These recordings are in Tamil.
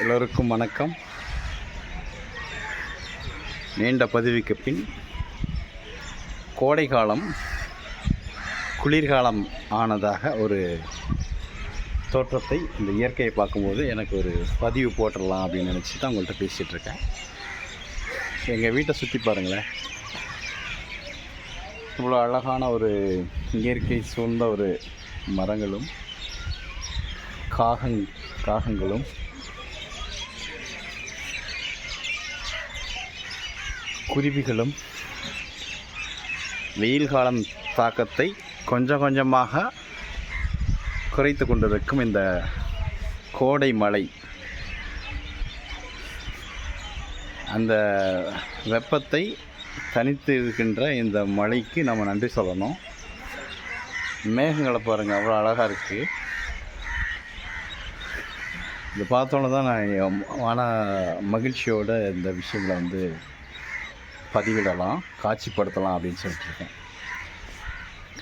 எல்லோருக்கும் வணக்கம். நீண்ட பதிவுக்கு பின் கோடை காலம் குளிர்காலம் ஆனதாக ஒரு தோற்றத்தை இந்த இயற்கையை பார்க்கும்போது எனக்கு ஒரு பதிவு போட்டுடலாம் அப்படின்னு நினச்சி தான் உங்கள்கிட்ட பேசிகிட்ருக்கேன் எங்கள் வீட்டை சுற்றி பாருங்களேன். இவ்வளோ அழகான ஒரு இயற்கை சூழ்ந்த ஒரு மரங்களும் காகங் காகங்களும் குருவிகளும் வெயில் காலம் தாக்கத்தை கொஞ்சம் கொஞ்சமாக குறைத்து கொண்டிருக்கும் இந்த கோடை மழை. அந்த வெப்பத்தை தனித்து இருக்கின்ற இந்த மழைக்கு நம்ம நன்றி சொல்லணும். மேகங்களை பாருங்கள் அவ்வளோ அழகாக இருக்குது இதை பார்த்தோன்னே தான் நான் மன மகிழ்ச்சியோட இந்த விஷயங்களை வந்து பதிவிடலாம் காட்சிப்படுத்தலாம் அப்படின்னு சொல்லிட்டு இருக்கேன்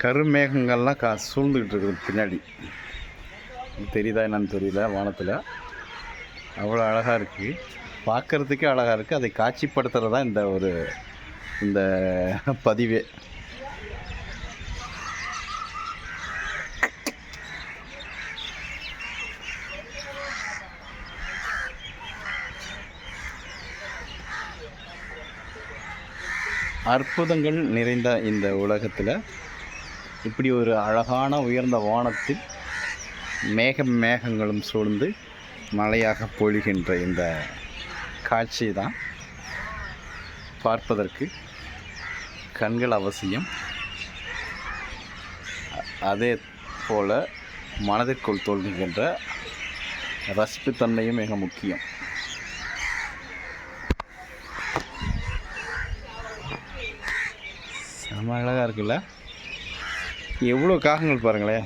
கருமேகங்கள்லாம் கா சூழ்ந்துக்கிட்டு இருக்குது பின்னாடி. தெரியுதா என்னன்னு தெரியல வானத்தில். அவ்வளோ அழகாக இருக்குது பார்க்குறதுக்கே அழகாக இருக்குது அதை காட்சிப்படுத்துகிறது தான் இந்த ஒரு இந்த பதிவே. அற்புதங்கள் நிறைந்த இந்த உலகத்தில் இப்படி ஒரு அழகான உயர்ந்த வானத்தில் மேக மேகங்களும் சூழ்ந்து மழையாக பொழிகின்ற இந்த காட்சி தான் பார்ப்பதற்கு கண்கள் அவசியம். அதே போல் மனதிற்குள் தோன்றுகின்ற ரசிப்புத்தன்மையும் மிக முக்கியம். அழகாக இருக்குல்ல? எவ்வளோ காகங்கள் பாருங்களேன்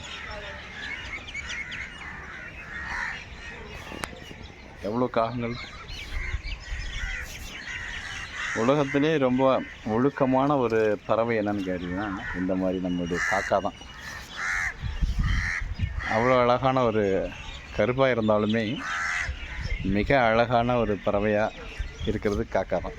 எவ்வளோ காகங்கள்? உலகத்திலே ரொம்ப ஒழுக்கமான ஒரு பறவை என்னன்னு கேட்டிங்கன்னா இந்த மாதிரி நம்மளுடைய காக்கா தான். அவ்வளோ அழகான ஒரு கருப்பாக இருந்தாலுமே மிக அழகான ஒரு பறவையாக இருக்கிறது காக்கா தான்.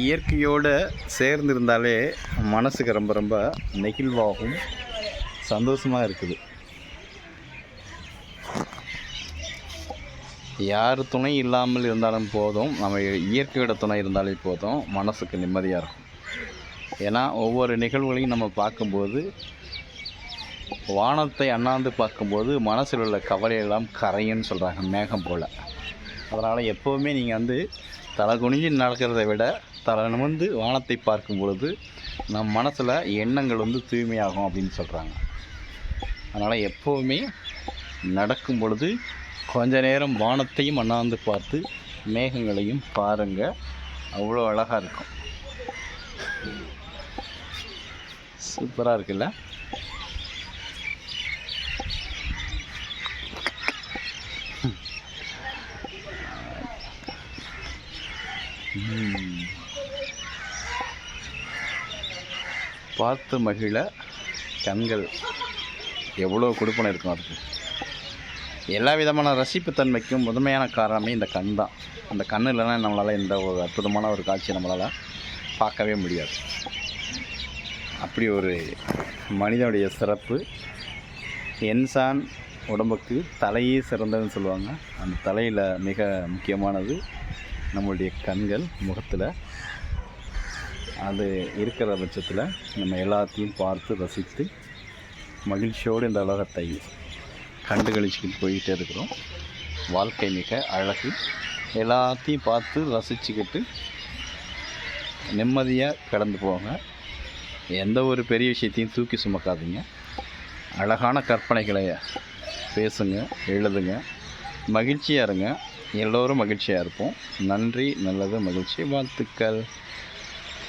இயற்கையோடு சேர்ந்திருந்தாலே மனசுக்கு ரொம்ப ரொம்ப நெகிழ்வாகவும் சந்தோஷமாக இருக்குது. யார் துணை இல்லாமல் இருந்தாலும் போதும் நம்ம இயற்கையோட துணை இருந்தாலே போதும் மனசுக்கு நிம்மதியாக இருக்கும். ஏன்னா ஒவ்வொரு நிகழ்வுகளையும் நம்ம பார்க்கும்போது வானத்தை அண்ணாந்து பார்க்கும்போது மனசில் உள்ள கவலையெல்லாம் கரையுன்னு சொல்கிறாங்க மேகம் போல். அதனால் எப்போவுமே நீங்கள் வந்து தலை குனிஞ்சு நடக்கிறத விட தலை நிமிர்ந்து வானத்தை பார்க்கும் பொழுது நம் மனசில் எண்ணங்கள் வந்து தூய்மையாகும் அப்படின்னு சொல்கிறாங்க அதனால் எப்போவுமே நடக்கும் பொழுது கொஞ்ச நேரம் வானத்தையும் அண்ணாந்து பார்த்து மேகங்களையும் பாருங்கள் அவ்வளோ அழகாக இருக்கும். சூப்பராக இருக்குல்ல? பார்த்து மகிழ கண்கள் எவ்வளோ கொடுப்பனை இருக்கும் அதுக்கு. எல்லா விதமான ரசிப்புத்தன்மைக்கும் முதன்மையான காரணமே இந்த கண் தான். அந்த கண் இல்லைன்னா நம்மளால் இந்த ஒரு அற்புதமான ஒரு காட்சியை நம்மளால் பார்க்கவே முடியாது. அப்படி ஒரு மனிதனுடைய சிறப்பு என்சான் உடம்புக்கு தலையே சிறந்ததுன்னு சொல்லுவாங்க. அந்த தலையில் மிக முக்கியமானது நம்மளுடைய கண்கள் முகத்தில். அது இருக்கிற பட்சத்தில் நம்ம எல்லாத்தையும் பார்த்து ரசித்து மகிழ்ச்சியோடு இந்த உலகத்தை கண்டு கழிச்சிக்கிட்டு போயிட்டே இருக்கிறோம். வாழ்க்கை மிக அழகு. எல்லாத்தையும் பார்த்து ரசிச்சுக்கிட்டு நிம்மதியாக கடந்து போங்க. எந்த ஒரு பெரிய விஷயத்தையும் தூக்கி சுமக்காதீங்க. அழகான கற்பனைகளை பேசுங்க எழுதுங்க. மகிழ்ச்சியாக இருங்க. எல்லோரும் மகிழ்ச்சியாக இருப்போம். நன்றி நல்லது மகிழ்ச்சி வாழ்த்துக்கள்.